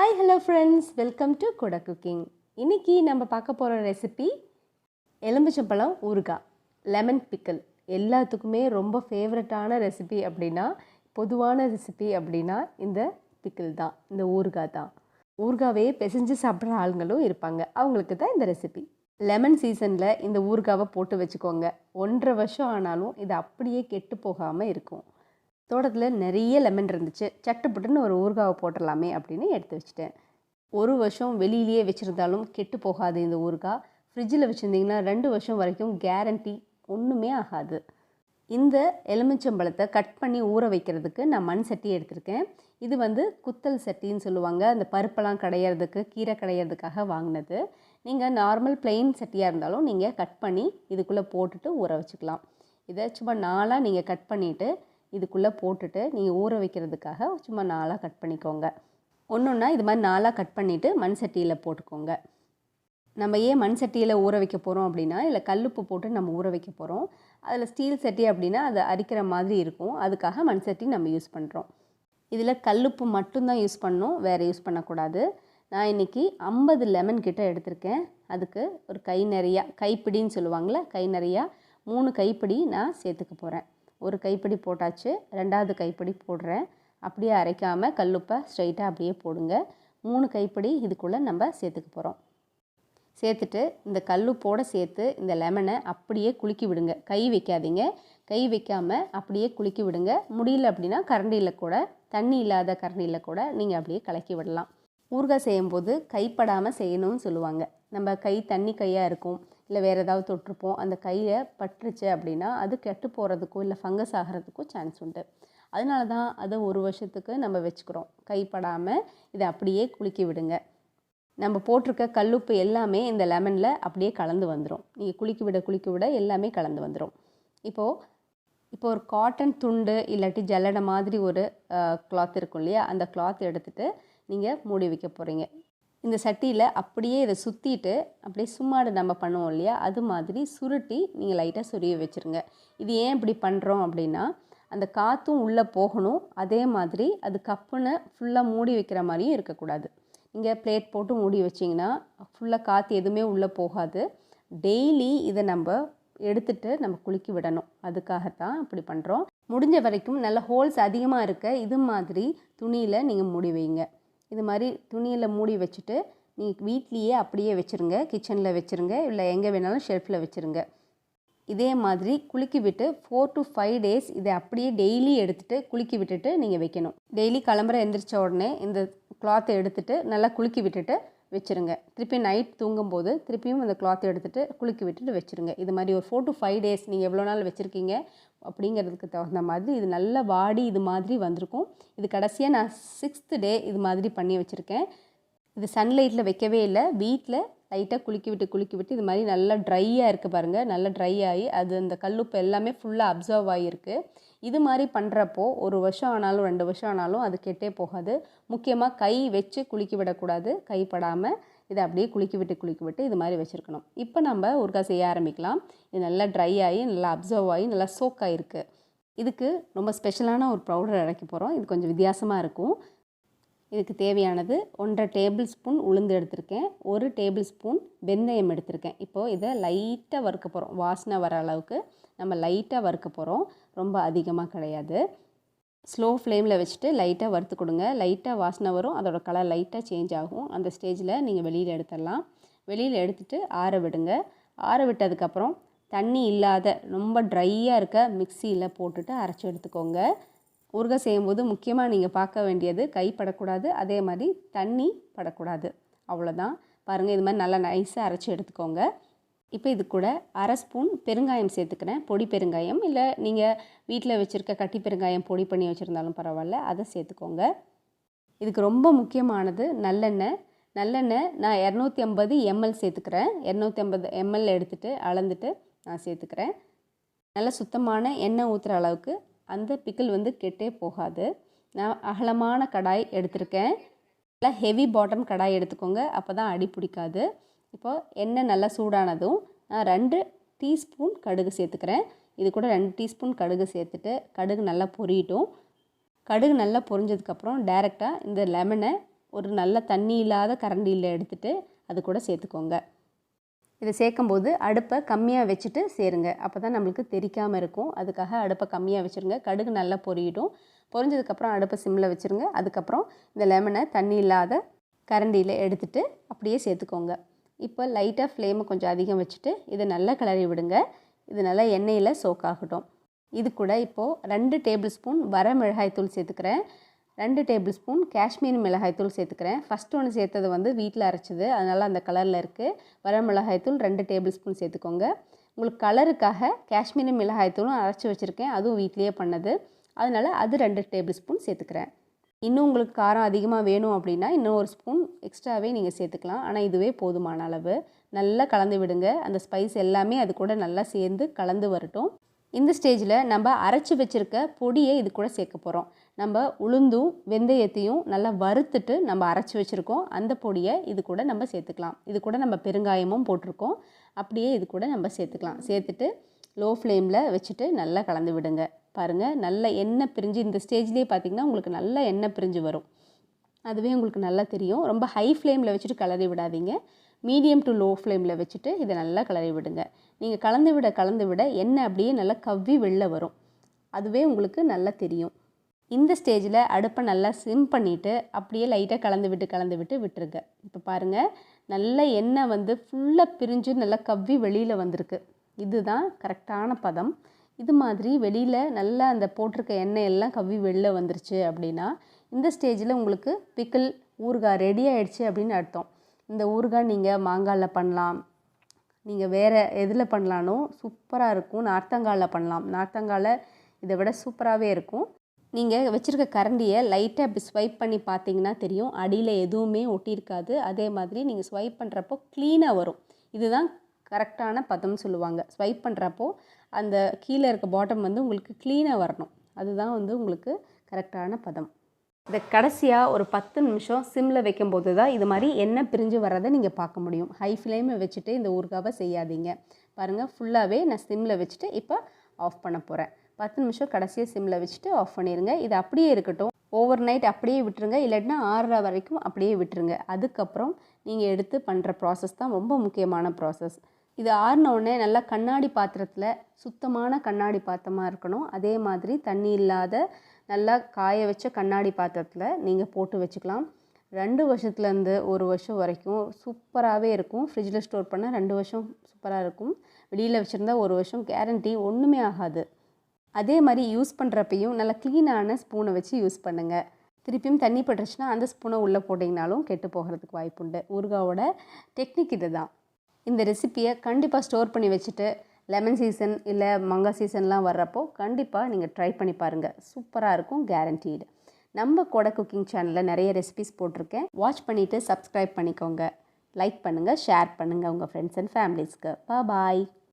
Hi hello friends welcome to good cooking இன்னைக்கு நம்ம பார்க்க போகிற ரெசிபி எலும்பிச்சம்பழம் ஊறுகாய் லெமன் பிக்கல் எல்லாத்துக்குமே ரொம்ப ஃபேவரட்டான ரெசிபி அப்படின்னா பொதுவான ரெசிபி அப்படின்னா இந்த பிக்கிள் தான் இந்த ஊறுகாய் தான். ஊறுகாவே பிசைஞ்சு சாப்பிட்ற ஆளுங்களும் இருப்பாங்க. அவங்களுக்கு தான் இந்த ரெசிபி லெமன் சீசனில் இந்த ஊறுகாவை போட்டு வச்சுக்கோங்க. ஒன்றரை வருஷம் ஆனாலும் இது அப்படியே கெட்டு போகாமல் இருக்கும். தோட்டத்தில் நிறைய லெமன் இருந்துச்சு. சட்டுப்புட்டுன்னு ஒரு ஊறுகாவை போட்டுடலாமே அப்படின்னு எடுத்து வச்சுட்டேன். ஒரு வருஷம் வெளியிலேயே வச்சுருந்தாலும் கெட்டு போகாது இந்த ஊறுகாய். ஃப்ரிட்ஜில் வச்சுருந்தீங்கன்னா ரெண்டு வருஷம் வரைக்கும் கேரண்டி ஒன்றுமே ஆகாது. இந்த எலுமிச்சம்பழத்தை கட் பண்ணி ஊற வைக்கிறதுக்கு நான் மண் சட்டி எடுத்திருக்கேன். இது வந்து குத்தல் சட்டின்னு சொல்லுவாங்க. அந்த பருப்பெல்லாம் கடையிறதுக்கு கீரை கடையிறதுக்காக வாங்கினது. நீங்கள் நார்மல் பிளெயின் சட்டியாக இருந்தாலும் நீங்கள் கட் பண்ணி இதுக்குள்ளே போட்டுட்டு ஊற வச்சுக்கலாம். இதை சும்மா நாளாக நீங்கள் கட் பண்ணிவிட்டு இதுக்குள்ளே போட்டுட்டு நீங்கள் ஊற வைக்கிறதுக்காக சும்மா நாளாக கட் பண்ணிக்கோங்க. ஒன்று ஒன்றா இது மாதிரி நாளாக கட் பண்ணிவிட்டு மண் சட்டியில் போட்டுக்கோங்க. நம்ம ஏன் மண் சட்டியில் ஊற வைக்க போகிறோம் அப்படின்னா இல்லை கல்லுப்பு போட்டு நம்ம ஊற வைக்க போகிறோம் அதில் ஸ்டீல் சட்டி அப்படின்னா அதை அரிக்கிற மாதிரி இருக்கும். அதுக்காக மண் சட்டி நம்ம யூஸ் பண்ணுறோம் இதில் கல்லுப்பு மட்டும்தான் யூஸ் பண்ணணும். வேறு யூஸ் பண்ணக்கூடாது. நான் இன்றைக்கி ஐம்பது லெமன் கிட்ட எடுத்திருக்கேன். அதுக்கு ஒரு கை நிறையா கைப்பிடின்னு சொல்லுவாங்களே கை நிறையா மூணு கைப்பிடி நான் சேர்த்துக்க போகிறேன் ஒரு கைப்பிடி போட்டாச்சு. ரெண்டாவது கைப்பிடி போடுறேன். அப்படியே அரைக்காமல் கல்லுப்பை ஸ்ட்ரைட்டாக அப்படியே போடுங்க. மூணு கைப்பிடி இதுக்குள்ளே நம்ம சேர்த்துக்க போகிறோம் சேர்த்துட்டு இந்த கல்லுப்போடு சேர்த்து இந்த லெமனை அப்படியே குலுக்கி விடுங்க. கை வைக்காதீங்க. கை வைக்காமல் அப்படியே குலுக்கி விடுங்க. முடியல அப்படின்னா கரண்டியில் கூட தண்ணி இல்லாத கரண்டியில் கூட நீங்கள் அப்படியே கலக்கி விடலாம். ஊறுகாய் செய்யும்போது கைப்படாமல் செய்யணும்னு சொல்லுவாங்க. நம்ம கை தண்ணி கையாக இருக்கும். இல்லை வேறு ஏதாவது தொட்டிருப்போம் அந்த கையை பட்டுருச்சு அப்படின்னா அது கெட்டு போகிறதுக்கும் இல்லை ஃபங்கஸ் ஆகிறதுக்கும் சான்ஸ் உண்டு. அதனால தான் அதை ஒரு வருஷத்துக்கு நம்ம வச்சுக்கிறோம். கைப்படாமல் இதை அப்படியே குளிக்க விடுங்க. நம்ம போட்டிருக்க கல்லுப்பு எல்லாமே இந்த லெமனில் அப்படியே கலந்து வந்துடும் நீங்கள் குளிக்க விட குளிக்க விட எல்லாமே கலந்து வந்துடும் இப்போது இப்போ ஒரு காட்டன் துண்டு இல்லாட்டி ஜல்லடை மாதிரி ஒரு கிளாத் இருக்கும் இல்லையா? அந்த கிளாத் எடுத்துகிட்டு நீங்கள் மூடி வைக்க போகிறீங்க இந்த சட்டியில் அப்படியே இதை சுற்றிட்டு அப்படியே சும்மாடு நம்ம பண்ணுவோம் இல்லையா? அது மாதிரி சுருட்டி நீங்கள் லைட்டாக சொரிய வச்சுருங்க. இது ஏன் இப்படி பண்ணுறோம் அப்படின்னா அந்த காற்றும் உள்ளே போகணும். அதே மாதிரி அது கப்புன்னு ஃபுல்லாக மூடி வைக்கிற மாதிரியும் இருக்கக்கூடாது. நீங்கள் பிளேட் போட்டு மூடி வச்சிங்கன்னா ஃபுல்லாக காற்று எதுவுமே உள்ளே போகாது. டெய்லி இதை நம்ம எடுத்துட்டு நம்ம குலுக்கி விடணும். அதுக்காகத்தான் இப்படி பண்ணுறோம் முடிஞ்ச வரைக்கும் நல்ல ஹோல்ஸ் அதிகமாக இருக்க இது மாதிரி துணியில் நீங்கள் மூடி வைங்க. இது மாதிரி துணியில் மூடி வச்சுட்டு நீங்கள் வீட்லேயே அப்படியே வச்சுருங்க. கிச்சனில் வச்சுருங்க. இல்லை எங்கே வேணாலும் ஷெல்ஃபில் வச்சுருங்க. இதே மாதிரி குலுக்கி விட்டு ஃபோர் டு ஃபைவ் டேஸ் இதை அப்படியே டெய்லி எடுத்துகிட்டு குலுக்கி விட்டுட்டு நீங்கள் வைக்கணும். டெய்லி கிளம்புற எந்திரிச்ச உடனே இந்த கிளாத்தை எடுத்துகிட்டு நல்லா குலுக்கி விட்டுட்டு வச்சுருங்க. திருப்பி நைட் தூங்கும்போது திருப்பியும் அந்த கிளாத் எடுத்துகிட்டு குலுக்கி விட்டுட்டு வச்சுருங்க. இது மாதிரி ஒரு ஃபோர் டு ஃபைவ் டேஸ் நீங்கள் எவ்வளோ நாள் வச்சுருக்கீங்க அப்படிங்கிறதுக்கு தகுந்த மாதிரி இது நல்ல வாடி இது மாதிரி வந்திருக்கும். இது கடைசியாக நான் சிக்ஸ்த்து டே இது மாதிரி பண்ணி வச்சுருக்கேன். இது சன்லைட்டில் வைக்கவே இல்லை. வீட்டில் லைட்டாக குலுக்கி விட்டு குலுக்கி விட்டு இது மாதிரி நல்லா ட்ரையாக இருக்குது பாருங்கள் நல்லா ட்ரை ஆகி அது அந்த கல்லுப்பு எல்லாமே ஃபுல்லாக அப்சர்வ் ஆகியிருக்கு இது மாதிரி பண்ணுறப்போ ஒரு வருஷம் ஆனாலும் ரெண்டு வருஷம் ஆனாலும் அது கெட்டே போகாது. முக்கியமாக கை வச்சு குலுக்கி விடக்கூடாது. கைப்படாமல் இதை அப்படியே குலுக்கி விட்டு குலுக்கி விட்டு இது மாதிரி வச்சுருக்கணும். இப்போ நம்ம ஊறுகாய் செய்ய ஆரம்பிக்கலாம். இது நல்லா ட்ரை ஆகி நல்லா அப்சர்வ் ஆகி நல்லா சோக் ஆகிருக்கு இதுக்கு ரொம்ப ஸ்பெஷலான ஒரு பவுடர் இறக்கி போகிறோம் இது கொஞ்சம் வித்தியாசமாக இருக்கும். இதுக்கு தேவையானது ஒன்றரை டேபிள் ஸ்பூன் உளுந்து எடுத்திருக்கேன் ஒரு டேபிள் ஸ்பூன் வெந்தயம் எடுத்திருக்கேன். இப்போது இதை லைட்டாக வறுக்க போகிறோம் வாசனை வர அளவுக்கு நம்ம லைட்டாக வறுக்க போகிறோம் ரொம்ப அதிகமாக கிடையாது. ஸ்லோ ஃப்ளேமில் வச்சுட்டு லைட்டாக வறுத்து கொடுங்க. லைட்டாக வாசனை வரும். அதோட கலர் லைட்டாக சேஞ்ச் ஆகும். அந்த ஸ்டேஜில் நீங்கள் வெளியில் எடுத்துடலாம். வெளியில் எடுத்துகிட்டு ஆற விடுங்க. ஆற விட்டதுக்கப்புறம் தண்ணி இல்லாத ரொம்ப ட்ரையாக இருக்க மிக்சியில் போட்டுட்டு அரைச்சி எடுத்துக்கோங்க. ஊறுகாய் செய்யும்போது முக்கியமாக நீங்கள் பார்க்க வேண்டியது கை படக்கூடாது அதே மாதிரி தண்ணி படக்கூடாது. அவ்வளோதான் பாருங்கள் இது மாதிரி நல்லா நைஸாக அரைச்சி எடுத்துக்கோங்க. இப்போ இது கூட அரை ஸ்பூன் பெருங்காயம் சேர்த்துக்கிறேன். பொடி பெருங்காயம். இல்லை நீங்கள் வீட்டில் வச்சுருக்க கட்டி பெருங்காயம் பொடி பண்ணி வச்சுருந்தாலும் பரவாயில்ல அதை சேர்த்துக்கோங்க. இதுக்கு ரொம்ப முக்கியமானது நல்லெண்ணெய். நல்லெண்ணெய் நான் இரநூத்தி ஐம்பது எம்எல் சேர்த்துக்கிறேன். இரநூத்தி ஐம்பது எம்எல் எடுத்துகிட்டு அளந்துட்டு நான் சேர்த்துக்கிறேன். நல்ல சுத்தமான எண்ணெய் ஊற்றுற அளவுக்கு அந்த பிக்கிள் வந்து கெட்டே போகாது. நான் அகலமான கடாய் எடுத்திருக்கேன். நல்லா ஹெவி பாட்டம் கடாய் எடுத்துக்கோங்க. அப்போ தான் அடி பிடிக்காது. இப்போது எண்ணெய் நல்லா சூடானதும் நான் ரெண்டு டீஸ்பூன் கடுகு சேர்த்துக்கிறேன். இது கூட ரெண்டு டீஸ்பூன் கடுகு சேர்த்துட்டு கடுகு நல்லா பொரியட்டும் கடுகு நல்லா பொரிஞ்சதுக்கப்புறம் டேரெக்டாக இந்த லெமனை ஒரு நல்ல தண்ணி இல்லாத கரண்டியில் எடுத்துகிட்டு அது கூட சேர்த்துக்கோங்க. இதை சேர்க்கும்போது அடுப்பை கம்மியாக வச்சுட்டு சேருங்க. அப்போ தான் நம்மளுக்கு தெரிக்காமல் இருக்கும். அதுக்காக அடுப்பை கம்மியாக வச்சுருங்க. கடுகு நல்லா பொரியிடும் பொரிஞ்சதுக்கப்புறம் அடுப்பை சிம்மில் வச்சுருங்க. அதுக்கப்புறம் இந்த லெமனை தண்ணி இல்லாத கரண்டியில் எடுத்துட்டு அப்படியே சேர்த்துக்கோங்க. இப்போ லைட்டாக ஃப்ளேமை கொஞ்சம் அதிகம் வச்சுட்டு இதை நல்லா கிளறி விடுங்க. இது நல்லா எண்ணெயில் சோக் ஆகட்டும். இது கூட இப்போது ரெண்டு டேபிள் ஸ்பூன் வர மிளகாய்த்தூள் சேர்த்துக்கிறேன். ரெண்டு டேபிள் ஸ்பூன் காஷ்மீர் மிளகாய்த்தூள் சேர்த்துக்கிறேன். ஃபஸ்ட் ஒன்று சேர்த்தது வந்து வீட்டில் அரைச்சது. அதனால் அந்த கலரில் இருக்குது வர மிளகாய்த்தூள் ரெண்டு டேபிள் ஸ்பூன் சேர்த்துக்கோங்க. உங்களுக்கு கலருக்காக காஷ்மீரி மிளகாய்த்தூளும் அரைச்சி வச்சுருக்கேன். அதுவும் வீட்லேயே பண்ணது. அதனால் அது ரெண்டு டேபிள் ஸ்பூன் சேர்த்துக்கிறேன். இன்னும் உங்களுக்கு காரம் அதிகமாக வேணும் அப்படின்னா இன்னும் ஒரு ஸ்பூன் எக்ஸ்ட்ராவே நீங்கள் சேர்த்துக்கலாம். ஆனால் இதுவே போதுமான அளவு. நல்லா கலந்து விடுங்க. அந்த ஸ்பைஸ் எல்லாமே அது கூட நல்லா சேர்ந்து கலந்து வரட்டும். இந்த ஸ்டேஜில் நம்ம அரைச்சி வச்சுருக்க பொடியை இது கூட சேர்க்க போகிறோம் நம்ம உளுந்தும் வெந்தயத்தையும் நல்லா வறுத்துட்டு நம்ம அரைச்சி வச்சுருக்கோம். அந்த பொடியை இது கூட நம்ம சேர்த்துக்கலாம். இது கூட நம்ம பெருங்காயமும் போட்டிருக்கோம். அப்படியே இது கூட நம்ம சேர்த்துக்கலாம். சேர்த்துட்டு லோ ஃப்ளேமில் வச்சுட்டு நல்லா கலந்து விடுங்க. பாருங்கள் நல்ல எண்ணெய் பிரிஞ்சு இந்த ஸ்டேஜ்லேயே பார்த்திங்கன்னா உங்களுக்கு நல்ல எண்ணெய் பிரிஞ்சு வரும். அதுவே உங்களுக்கு நல்லா தெரியும். ரொம்ப ஹை ஃப்ளேமில் வச்சுட்டு கலரி விடாதீங்க. மீடியம் டு லோ ஃப்ளேமில் வச்சுட்டு இதை நல்லா கலரி விடுங்க. நீங்கள் கலந்து விட கலந்து விட எண்ணெய் அப்படியே நல்லா கவ்வி வெளில வரும். அதுவே உங்களுக்கு நல்லா தெரியும். இந்த ஸ்டேஜில் அடுப்பை நல்லா சிம் பண்ணிவிட்டு அப்படியே லைட்டாக கலந்து விட்டு கலந்து விட்டு விட்டுருங்க. இப்போ பாருங்கள் நல்ல எண்ணெய் வந்து ஃபுல்லாக பிரிஞ்சு நல்லா கவ்வி வெளியில் வந்திருக்கு. இதுதான் கரெக்டான பதம். இது மாதிரி வெளியில் நல்லா அந்த போட்டிருக்க எண்ணெய் எல்லாம் கவ்வி வெளில வந்துருச்சு அப்படின்னா இந்த ஸ்டேஜில் உங்களுக்கு பிக்கிள் ஊறுகாய் ரெடி ஆகிடுச்சு அப்படின்னு அர்த்தம். இந்த ஊறுகாய் நீங்கள் மாங்காயில் பண்ணலாம். நீங்கள் வேறு எதில் பண்ணலானோ சூப்பராக இருக்கும். நார்த்தங்காயில் பண்ணலாம். நார்த்தங்காயில் இதை விட சூப்பராகவே இருக்கும். நீங்கள் வச்சுருக்க கரண்டியை லைட்டாக அப்படி ஸ்வைப் பண்ணி பார்த்தீங்கன்னா தெரியும். அடியில் எதுவுமே ஒட்டியிருக்காது. அதே மாதிரி நீங்கள் ஸ்வைப் பண்ணுறப்போ க்ளீனாக வரும். இதுதான் கரெக்டான பதம் சொல்லுவாங்க. ஸ்வைப் பண்ணுறப்போ அந்த கீழே இருக்க பாட்டம் வந்து உங்களுக்கு க்ளீனாக வரணும். அதுதான் வந்து உங்களுக்கு கரெக்டான பதம். இதை கடைசியாக ஒரு பத்து நிமிஷம் சிம்மில் வைக்கும்போது தான் இது மாதிரி எண்ணெய் பிரிஞ்சு வர்றதை நீங்கள் பார்க்க முடியும். ஹை ஃப்ளேமை வச்சுட்டு இந்த ஊறுகாவை செய்யாதீங்க. பாருங்கள் ஃபுல்லாகவே நான் சிம்மில் வச்சுட்டு இப்போ ஆஃப் பண்ண போகிறேன் பத்து நிமிஷம் கடைசியாக சிம்மில் வச்சுட்டு ஆஃப் பண்ணிடுங்க இது அப்படியே இருக்கட்டும். ஓவர் நைட் அப்படியே விட்டுருங்க. இல்லாட்டினா ஆறுற வரைக்கும் அப்படியே விட்டுருங்க. அதுக்கப்புறம் நீங்கள் எடுத்து பண்ணுற ப்ராசஸ் தான் ரொம்ப முக்கியமான ப்ராசஸ் இது ஆறினோடனே நல்லா கண்ணாடி பாத்திரத்தில் சுத்தமான கண்ணாடி பாத்திரமாக இருக்கணும். அதே மாதிரி தண்ணி இல்லாத நல்லா காய வச்ச கண்ணாடி பாத்திரத்தில் நீங்கள் போட்டு வச்சுக்கலாம். ரெண்டு வருஷத்துலேருந்து ஒரு வருஷம் வரைக்கும் சூப்பராகவே இருக்கும். ஃப்ரிட்ஜில் ஸ்டோர் பண்ணால் ரெண்டு வருஷம் சூப்பராக இருக்கும். வெளியில் வச்சுருந்தா ஒரு வருஷம் கேரண்டி ஒன்றுமே ஆகாது. அதே மாதிரி யூஸ் பண்ணுறப்பையும் நல்லா க்ளீனான ஸ்பூனை வச்சு யூஸ் பண்ணுங்கள் திருப்பியும் தண்ணி பட்டுருச்சுன்னா அந்த ஸ்பூனை உள்ளே போட்டிங்கனாலும் கெட்டு போகிறதுக்கு வாய்ப்புண்டு ஊறுகாவோட டெக்னிக் இது தான் இந்த ரெசிப்பியை கண்டிப்பாக ஸ்டோர் பண்ணி வச்சுட்டு லெமன் சீசன் இல்லை மங்கா சீசன்லாம் வர்றப்போ கண்டிப்பாக நீங்கள் ட்ரை பண்ணி பாருங்கள் சூப்பராக இருக்கும் கேரண்டீடு நம்ம கூட குக்கிங் சேனலில் நிறைய ரெசிபிஸ் போட்டிருக்கேன். வாட்ச் பண்ணிவிட்டு சப்ஸ்கிரைப் பண்ணிக்கோங்க. லைக் பண்ணுங்கள் ஷேர் பண்ணுங்கள் உங்கள் ஃப்ரெண்ட்ஸ் அண்ட் ஃபேமிலிஸ்க்கு பா பாய்